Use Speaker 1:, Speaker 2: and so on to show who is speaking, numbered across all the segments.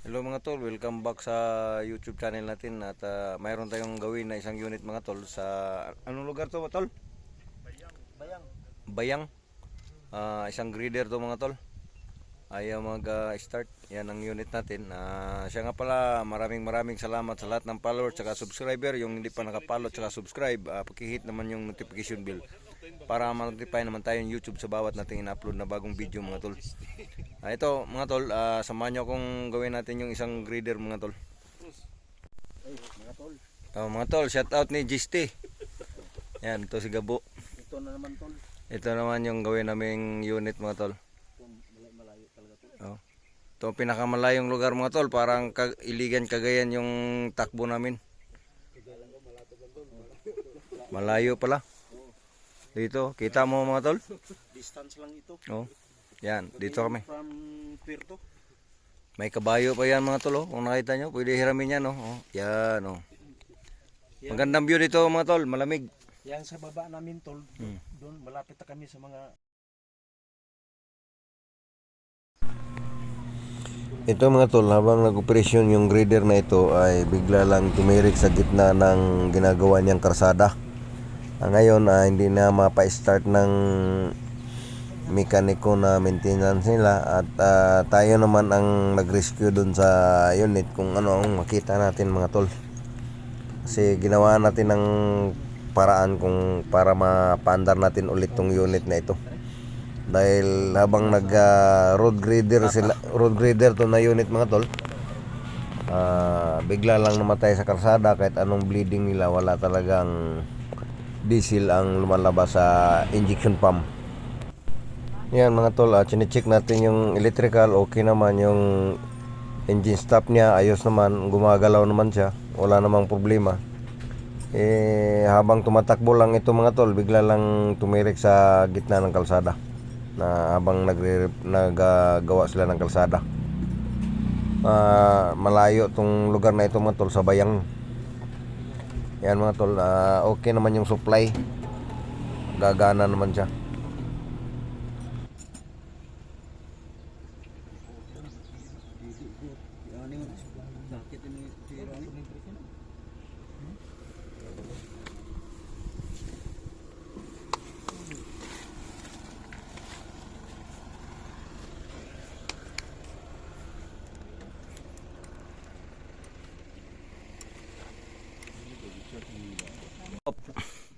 Speaker 1: Hello mga tol, welcome back sa YouTube channel natin at ah, mayroon tayong gawin na isang unit mga tol sa anong lugar to mga tol?
Speaker 2: Bayang.
Speaker 1: Bayang. Ah, isang grader to mga tol. Ayaw mag-start. Yan ang unit natin. Ah, siya nga pala, maraming maraming salamat sa lahat ng followers at subscriber. Yung hindi pa nakapollow at subscribe, uh, pakihit naman yung notification bell para ma-notify naman tayo yung YouTube sa bawat nating in-upload na bagong video mga tol. Ah, ito mga tol, ah, samahan nyo kung gawin natin yung isang grader mga tol.
Speaker 2: Ay, mga tol.
Speaker 1: Oh, mga tol, shout out ni GST. Yan, ito si Gabo.
Speaker 2: Ito na naman tol.
Speaker 1: Ito naman yung gawin naming unit mga tol.
Speaker 2: Malayo talaga tol.
Speaker 1: Oh. Ito ang pinakamalayong lugar mga tol, parang kag iligan kagayan yung takbo namin. Malayo pala. Dito, kita mo mga tol?
Speaker 2: Distance lang ito.
Speaker 1: Oh. Yan, dito kami.
Speaker 2: From Puerto.
Speaker 1: May kabayo pa yan mga tol, oh. kung nakita nyo, pwede hiramin yan. Oh. Oh. Yan, oh.
Speaker 2: Yan,
Speaker 1: Magandang view dito mga tol, malamig.
Speaker 2: yan sa baba namin tol.
Speaker 1: Hmm.
Speaker 2: Doon malapit na kami sa mga
Speaker 1: Ito mga tol, habang nag-operasyon yung grader na ito ay bigla lang tumirik sa gitna ng ginagawa niyang karsada. Ah, ngayon ah, hindi na mapa-start ng mekaniko na maintenance nila at ah, tayo naman ang nag-rescue dun sa unit kung ano ang makita natin mga tol. Kasi ginawa natin ng paraan kung para mapaandar natin ulit tong unit na ito dahil habang nag ah, road grader sila road grader to na unit mga tol ah, bigla lang namatay sa kalsada kahit anong bleeding nila wala talagang diesel ang lumalabas sa injection pump. Yan mga tol uh, chinecheck natin yung electrical. Okay naman yung engine stop niya. Ayos naman. Gumagalaw naman siya. Wala namang problema. Eh habang tumatakbo lang ito mga tol bigla lang tumirik sa gitna ng kalsada. Na habang nagre nagagawa sila ng kalsada. Ah, malayo tong lugar na ito mga tol sa Bayang. Yan mga tol, ah, okay naman yung supply. Gagana naman siya.
Speaker 2: ano yun? Bakit ini tira ni?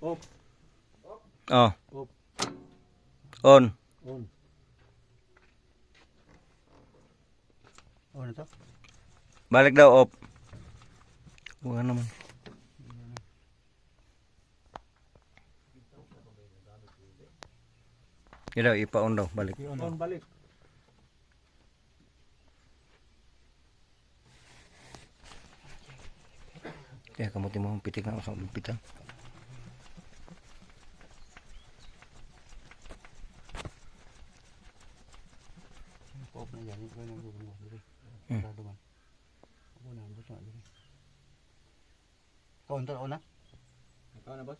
Speaker 2: Off.
Speaker 1: Oh,
Speaker 2: Off.
Speaker 1: on.
Speaker 2: On. On ito?
Speaker 1: Balik daw off. Wala naman. Yan daw, ipa-on daw, balik.
Speaker 2: On balik.
Speaker 1: Kaya kamuti mo ang pitik na sa lumpitan.
Speaker 2: Off na yan. Ito na gugun mo. Dili.
Speaker 1: Hmm.
Speaker 2: Sarado man. Ako na. Buto na. Dili. Ikaw ito. na? Ikaw na boss?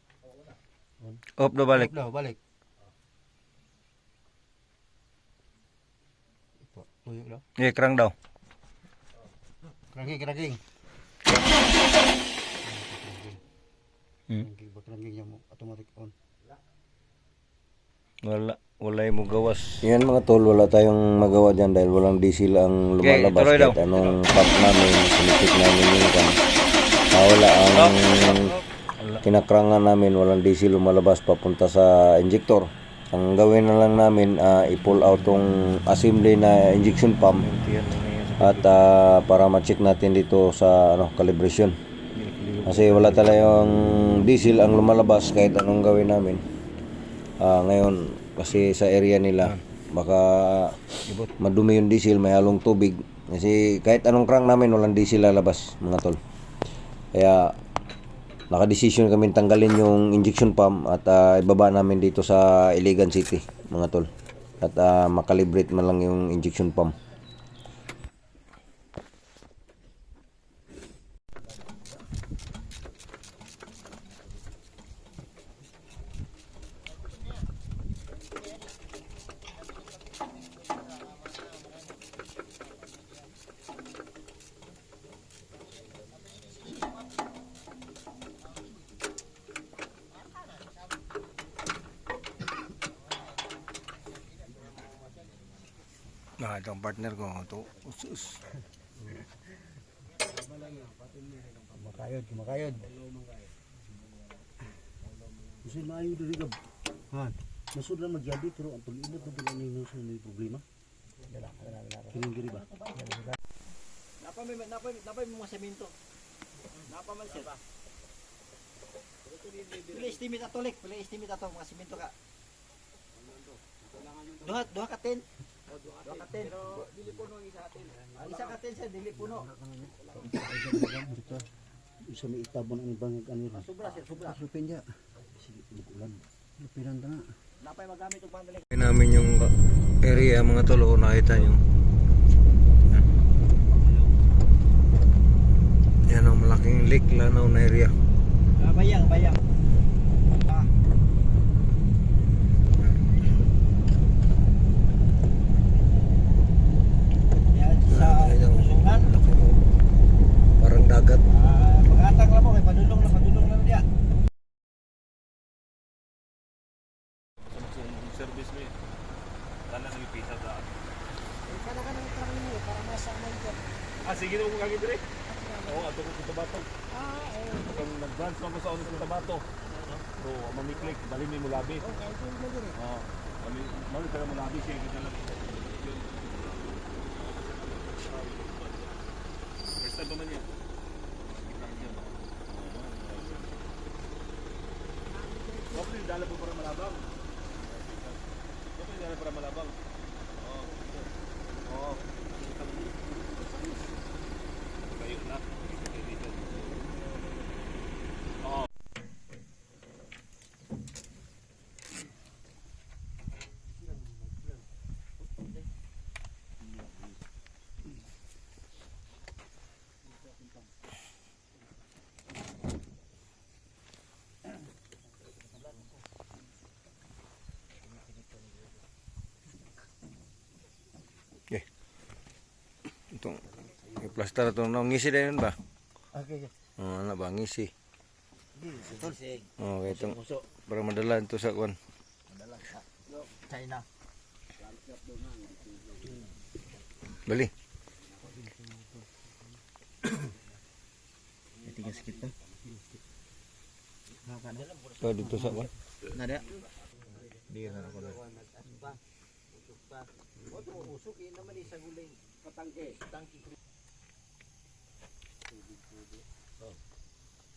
Speaker 1: Off daw balik.
Speaker 2: Daw, balik. Ito. Tuyo daw.
Speaker 1: Eh, krang daw.
Speaker 2: Kerangking, kerangking.
Speaker 1: Hmm.
Speaker 2: Kerangking, ba kerangking niya mo automatic on.
Speaker 1: Wala, wala mo gawas. Yan mga tol, wala tayong magawa dyan dahil walang diesel ang lumalabas
Speaker 3: daw.
Speaker 1: kahit anong pump namin, sinitik namin yung kan. Ah, wala ang kinakrangan namin, walang diesel lumalabas papunta sa injector. Ang gawin na lang namin, ah, i-pull out tong assembly na injection pump at ah, para ma-check natin dito sa ano calibration. Kasi wala talagang diesel ang lumalabas kahit anong gawin namin. Ah, ngayon kasi sa area nila baka madumi yung diesel, may halong tubig. Kasi kahit anong crank namin walang diesel lalabas mga tol. Kaya nakadesisyon kami tanggalin yung injection pump at ah, ibaba namin dito sa Iligan City mga tol. At ah, makalibrate man lang yung injection pump. Ah, ang partner ko. Ito. Usus.
Speaker 2: Kumakayod, kumakayod. Kasi maayo dito ka. Ha? Nasod lang magyabi pero ang pag-ibot na pala ninyo sa may problema. Dala, dala, dala. Kining giri ba?
Speaker 3: Napa may napa napa may mga semento. Napa man sir. Pili estimate ato lek, pili estimate ato mga semento ka. Duha, duha ka 10. Dua ka ang isa atin. Ah, isa ka ten sir, dili puno.
Speaker 2: Isa may itabon ang bangag ano rin.
Speaker 3: Ah, sobra sir, sobra.
Speaker 2: Ah, lupin niya. Sige, lupulan. Lupinan na.
Speaker 3: Napay magamit ang pandaling.
Speaker 1: Namin yung area mga tol, o nakita nyo. Yan ang malaking lake lanaw oh, na area.
Speaker 3: Bayang, bayang. Sa usungan.
Speaker 1: Parang dagat.
Speaker 3: Ah, pag-atang lang mo kay padulong na padulong lang diya.
Speaker 4: service mo eh. Tala nang ipisa sa
Speaker 3: Kada ka nang trabaho mo para masama dyan.
Speaker 4: Ah, sige na mo kagi dire. Oo, ato ko sa Tabato. Ah, eh. Kung nag-branch mo sa ano sa Tabato. So, mamiklik, dali mo labi.
Speaker 3: Okay, ito mo din eh.
Speaker 4: Oo. Mami taga mo labi siya kita lang. First time man yan. Okay, dala po para malabang. Okay, dala para malabang.
Speaker 1: Itong i-plaster ito. No, ngisi din yun ba?
Speaker 3: Okay.
Speaker 1: Oh, ano ba? Ngisi. Oh, okay, itong para madala ito sa kwan.
Speaker 3: Madalang sa China.
Speaker 1: Bali.
Speaker 3: Tigas kita.
Speaker 1: So, dito sa kwan.
Speaker 3: Nada.
Speaker 1: Di na ako
Speaker 3: Otro usok yun naman isa guling patangke. Tangki.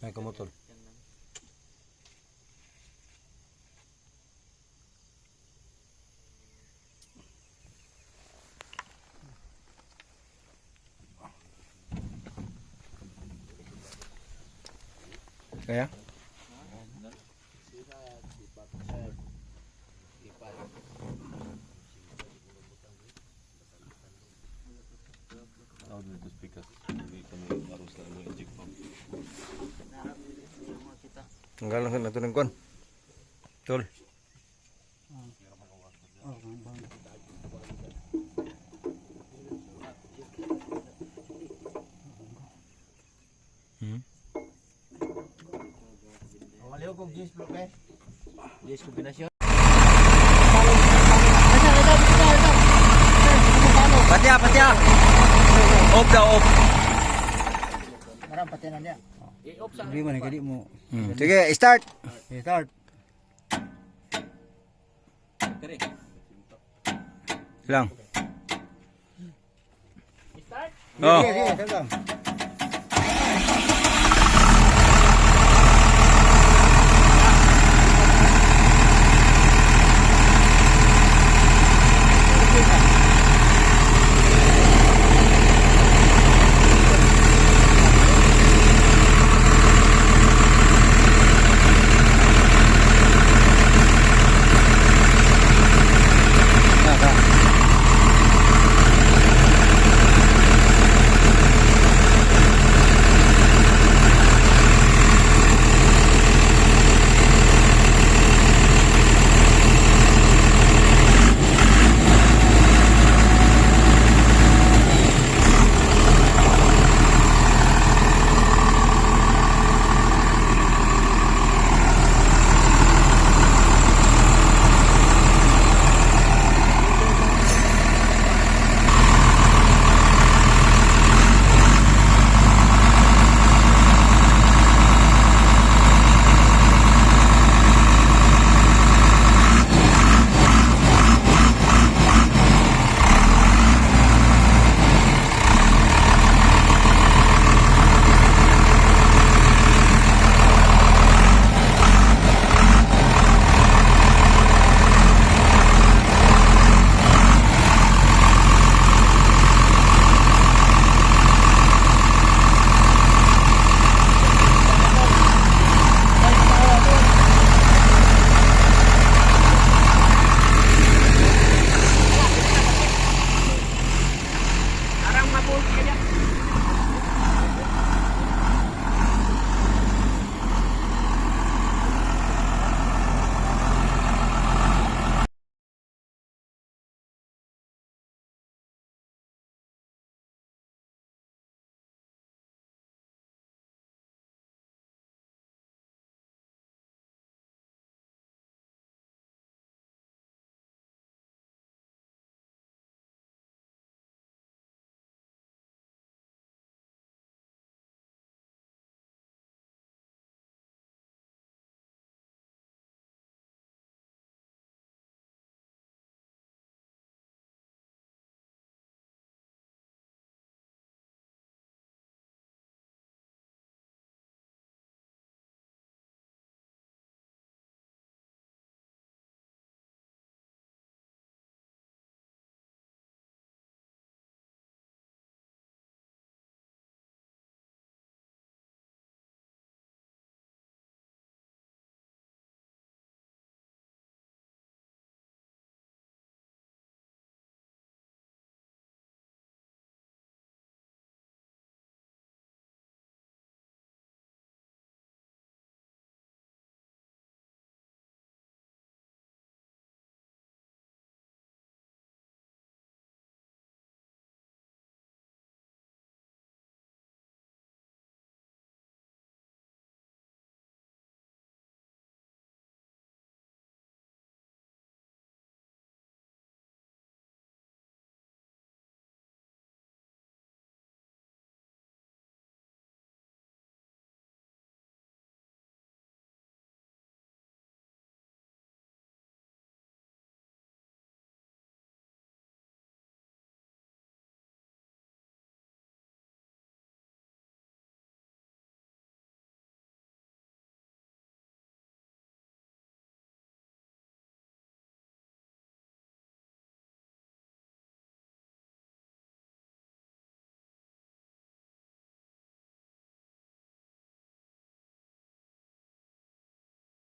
Speaker 1: Ay, kamotol.
Speaker 4: Us? Hindi kami aros na mo inject pump.
Speaker 1: Ang galang ka na ito ng kwan. Tol. Hmm?
Speaker 3: Maliw kong jeans blue eh. Jeans kombinasyon.
Speaker 1: Patya, patya! Off daw, off.
Speaker 3: Marang patinan niya.
Speaker 2: Problema ni kadi mo.
Speaker 1: Hmm. Sige, start!
Speaker 2: Start.
Speaker 1: Lang.
Speaker 3: Start.
Speaker 1: Oh.
Speaker 2: Sige, sige, sige.